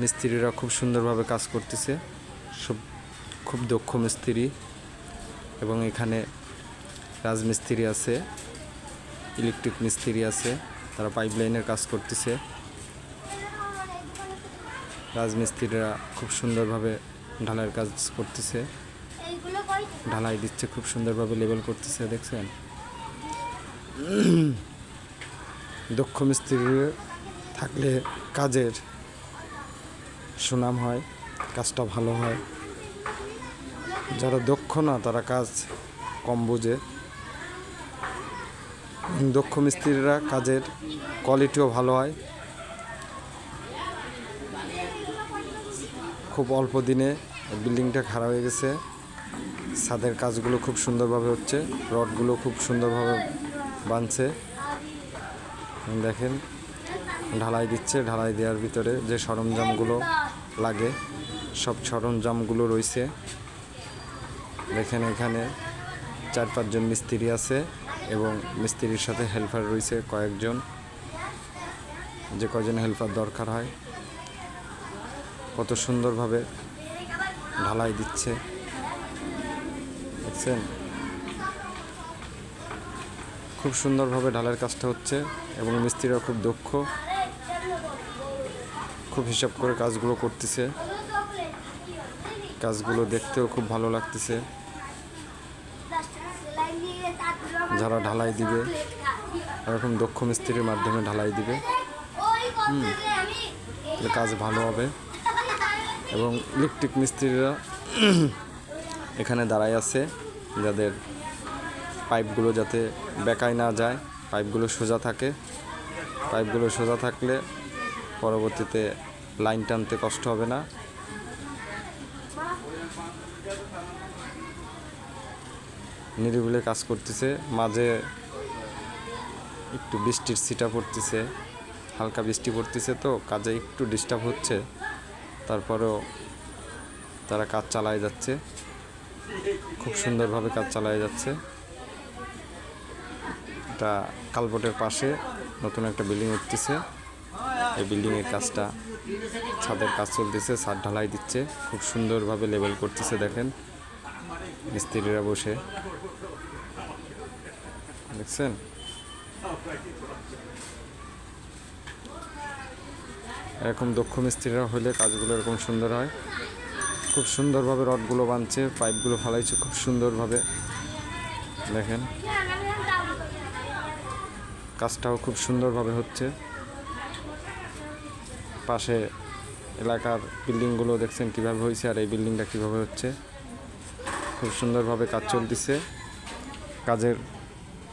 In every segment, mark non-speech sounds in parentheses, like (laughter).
মিস্ত্রিরা খুব সুন্দরভাবে কাজ করতেছে। সব খুব দক্ষ মিস্ত্রি এবং এখানে রাজমিস্ত্রি আছে, ইলেকট্রিক মিস্ত্রি আছে, তারা পাইপ লাইনের কাজ করতেছে। রাজমিস্ত্রিরা খুব সুন্দরভাবে ঢালাইয়ের কাজ করতেছে। ঢালাই দিচ্ছে, খুব সুন্দরভাবে লেবেল করতেছে, দেখছেন? দক্ষ মিস্ত্রি থাকলে কাজের সুনাম হয়, কাজটা ভালো হয়। যারা দক্ষ না, তারা কাজ কম বোঝে। দক্ষ মিস্ত্রিরা কাজের কোয়ালিটিও ভালো হয়। খুব অল্প দিনে বিল্ডিংটা খারাপ হয়ে গেছে। ছাদের কাজগুলো খুব সুন্দরভাবে হচ্ছে, রডগুলো খুব সুন্দরভাবে বানছে। দেখেন ঢালাই দিচ্ছে, ঢালাই দেওয়ার ভিতরে যে সরঞ্জামগুলো লাগে, সব সরঞ্জামগুলো রয়েছে। দেখেন এখানে চার পাঁচজন মিস্ত্রি আছে এবং মিস্ত্রির সাথে হেল্পার রয়েছে কয়েকজন, যে কয়জন হেল্পার দরকার হয়। কত সুন্দরভাবে ঢালাই দিচ্ছে। দেখছেন? খুব সুন্দরভাবে ঢালাইয়ের কাজটা হচ্ছে এবং মিস্ত্রিরা খুব দক্ষ। খুব হিসাব করে কাজগুলো করতেছে। কাজগুলো দেখতেও খুব ভালো লাগতেছে। যারা ঢালাই দিবে, এরকম দক্ষ মিস্ত্রির মাধ্যমে ঢালাই দিবে। কাজ ভালো হবে। এবং ইলেকট্রিক মিস্ত্রিরা (clears throat) এখানে দাঁড়ায় আছে, যাদের পাইপগুলো যাতে বেকায় না যায়, পাইপগুলো সোজা থাকে। পাইপগুলো সোজা থাকলে পরবর্তীতে লাইন টানতে কষ্ট হবে না। নিরিবিলে কাজ করতেছে, মাঝে একটু বৃষ্টির ছিটা পড়তেছে, হালকা বৃষ্টি পড়তেছে তো, কাজে একটু ডিস্টার্ব হচ্ছে, তারপরেও তারা কাজ চালায় যাচ্ছে, খুব সুন্দরভাবে কাজ চালায় যাচ্ছে। এটা কালবোটের পাশে নতুন একটা বিল্ডিং উঠতেছে। এই বিল্ডিংয়ের কাজটা, ছাদের কাজ চলতেছে, ছাদ ঢালাই দিচ্ছে, খুব সুন্দরভাবে লেবেল করতেছে দেখেন, মিস্ত্রিরা বসে। দেখছেন? এরকম দক্ষ মিস্ত্রিরা হলে কাজগুলো এরকম সুন্দর হয়। খুব সুন্দরভাবে রডগুলো বাঁধছে, পাইপগুলো ফালাইছে, খুব সুন্দরভাবে। দেখেন? কাজটাও খুব সুন্দরভাবে হচ্ছে। পাশে এলাকার বিল্ডিংগুলো দেখছেন কীভাবে হয়েছে আর এই বিল্ডিংটা কীভাবে হচ্ছে। খুব সুন্দরভাবে কাজ চলতেছে। কাজের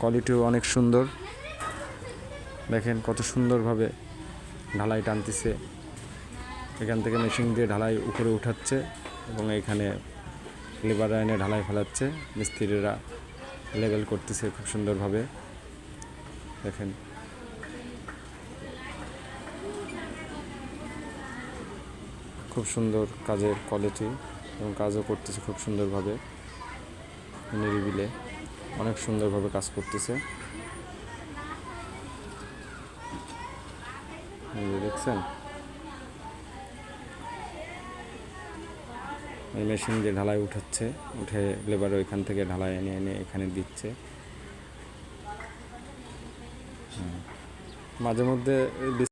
কোয়ালিটিও অনেক সুন্দর। দেখেন কত সুন্দরভাবে ঢালাই টানতেছে। এখান থেকে মেশিন দিয়ে ঢালাই উপরে উঠাচ্ছে এবং এখানে লেবার লাইনে ঢালাই ফেলাচ্ছে। মিস্ত্রিরা লেবেল করতেছে খুব সুন্দরভাবে। দেখেন। খুব সুন্দর কাজের কোয়ালিটি এবং কাজও করতেছে খুব সুন্দরভাবে। নিরিবিলে অনেক সুন্দরভাবে কাজ করতেছে। দেখছেন? এই মেশিন দিয়ে ঢালাই উঠাচ্ছে, উঠে লেবার ওইখান থেকে ঢালাই এনে এনে এখানে দিচ্ছে। মাঝে মধ্যে